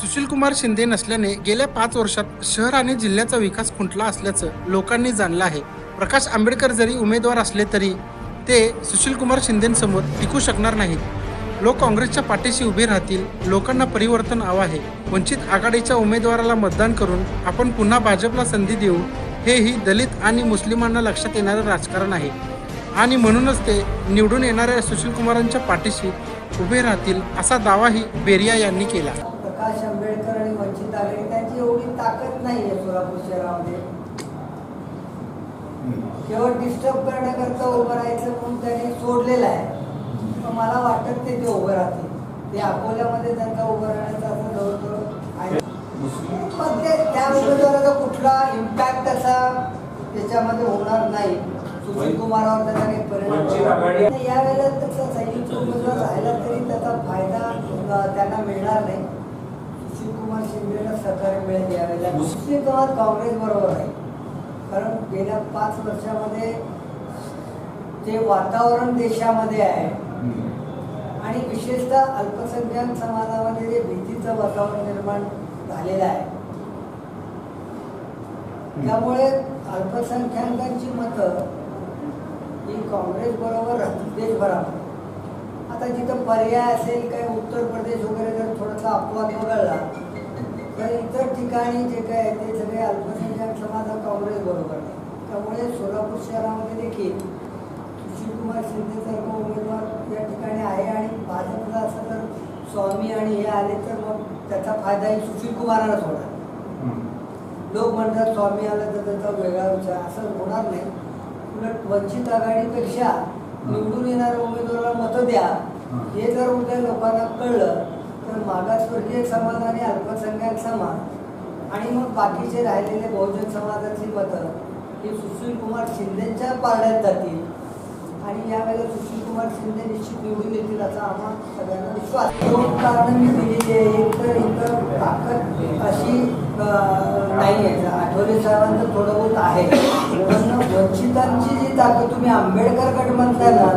सुशीलकुमार शिंदे नसल्याने गेल्या पाच वर्षात शहर आणि जिल्ह्याचा विकास खुंटला असल्याचं लोकांनी जाणलं आहे. प्रकाश आंबेडकर जरी उमेदवार असले तरी ते सुशीलकुमार शिंदेंसमोर टिकू शकणार नाहीत. लोक काँग्रेसच्या पाठीशी उभे राहतील लोकांना परिवर्तन हवं आहे. वंचित आघाडीच्या उमेदवाराला मतदान करून आपण पुन्हा भाजपला संधी देऊ हेही दलित आणि मुस्लिमांना लक्षात येणारं राजकारण आहे. आणि म्हणूनच ते निवडून येणाऱ्या सुशीलकुमारांच्या पाठीशी उभे राहतील असा दावाही बेरिया यांनी केला. प्रकाश आंबेडकर आणि वंचित आघाडी त्यांची एवढी ताकद नाही आहे सोलापूर शहरामध्ये केवळ डिस्टर्ब करण्याकरता उभं राहायचं म्हणून त्यांनी सोडलेलं आहे. पण मला वाटत ते ते उभं राहतील. ते अकोल्यामध्ये त्यांचा उभं राहण्याचा असं जवळजवळ आहे. पण ते त्या उमेदवाराचा कुठला इम्पॅक्ट असा त्याच्यामध्ये होणार नाही. सुशील कुमारावर त्याचा काही परिणाम यावेळेला त्याचा संयुक्त उमेदवार राहिला तरी त्याचा फायदा त्यांना मिळणार नाही. सुशील कुमार शिंदेला सहकार्य मिळेल यावेळेला मुस्लिम गावात काँग्रेस बरोबर आहे. कारण गेल्या पाच वर्षामध्ये जे वातावरण देशामध्ये आहे आणि विशेषतः अल्पसंख्याक समाजामध्ये जे भीतीचं वातावरण निर्माण झालेलं आहे. त्यामुळे अल्पसंख्याकांची मतं ही काँग्रेस बरोबर देशभरामध्ये आता जिथं पर्याय असेल काय उत्तर प्रदेश वगैरे जर थोडासा अपवाद वगळला तर इतर ठिकाणी जे काय आहे ते सगळे अल्पसंख्याक समाज हा काँग्रेस बरोबर आहे. त्यामुळे सोलापूर शहरामध्ये देखील सुशीलकुमार शिंदेसारखा उमेदवार या ठिकाणी आहे आणि भाजपला असं जर स्वामी आणि हे आले तर मग त्याचा फायदाही सुशील कुमारालाच होणार. लोक म्हणतात स्वामी आलं तर त्याचा वेगळा विचार. असं होणार नाही. उलट वंचित आघाडीपेक्षा निवडून येणाऱ्या उमेदवाराला मतं द्या. हे जर उद्या लोकांना कळलं तर मागासवर्गीय समाज आणि अल्पसंख्याक समाज आणि मग बाकीचे राहिलेले बहुजन समाजाची मतं ही सुशील कुमार शिंदेच्या पारड्यात जातील. आणि यावेळेला सुशील कुमार शिंदे निश्चित निवडून येतील असा आम्हा सगळ्यांना विश्वास दोन कारणं मी दिलेली आहे. एक तर इतर ताकद अशी नाही आहे. आठवले साहेबांचं थोडं बहुत आहे. पण वंचितांची जी तुम्ही आंबेडकर गट म्हणताय ना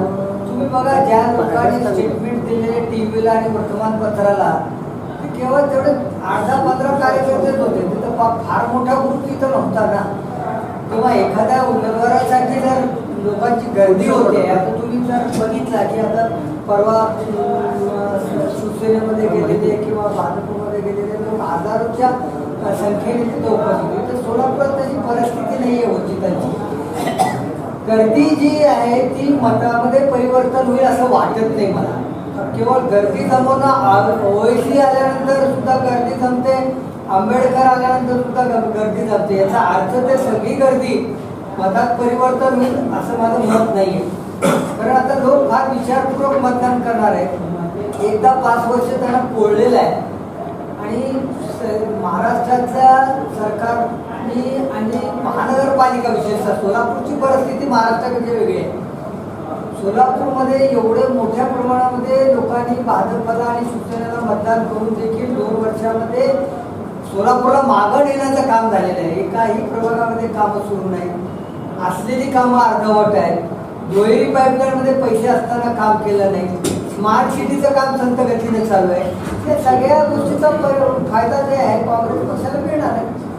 तुम्ही बघा ज्या लोकांनी स्टेटमेंट दिलेले टीव्हीला आणि वर्तमानपत्राला ते केवळ तेवढे अर्धा पंधरा कार्यकर्तेच होते. तिथं फार मोठा ग्रुप तिथं नव्हता ना. किंवा एखाद्या उमेदवारासाठी जर लोकांची गर्दी होते आता तुम्ही जर बघितला की आता परवा अं, शिवसेनेमध्ये गेलेले किंवा भाजपमध्ये गेलेले लोक हजारोच्या संख्येने तिथं उपस्थित होते. तर सोलापुरात त्याची परिस्थिती नाही आहे वंचितांची गर्दी जी आहे ती मतामध्ये परिवर्तन होईल असं वाटत नाही मला. केवळ गर्दी जमवणं ओएसी आल्यानंतर सुद्धा गर्दी जमते आंबेडकर आल्यानंतर सुद्धा ग- गर्दी जमते याचा अर्थ ते सगळी गर्दी मतात परिवर्तन होईल असं माझं मत नाही आहे कारण आता लोक फार विचारपूर्वक मतदान करणार आहेत. एकदा पाच वर्ष त्यांना पोळलेलं आहे. आणि महाराष्ट्राच्या सरकारनी आणि महानगरपालिका विशेषतः सोलापूरची परिस्थिती महाराष्ट्रापेक्षा वेगळी आहे. सोलापूरमध्ये एवढे मोठ्या प्रमाणामध्ये लोकांनी भाजपला आणि शिवसेनेला मतदान करून देखील दोन वर्षामध्ये सोलापूरला मागं नेण्याचं काम झालेलं आहे. एकाही प्रभागामध्ये कामं सुरू नाही. असलेली कामं अर्धवट आहेत. दुहेरी पाईपलाईनमध्ये पैसे असताना काम केलं नाही. स्मार्ट सिटीचं काम संत गतीने चालू आहे. या सगळ्या गोष्टीचा फायदा जे आहे काँग्रेस पक्षाला मिळणार आहे.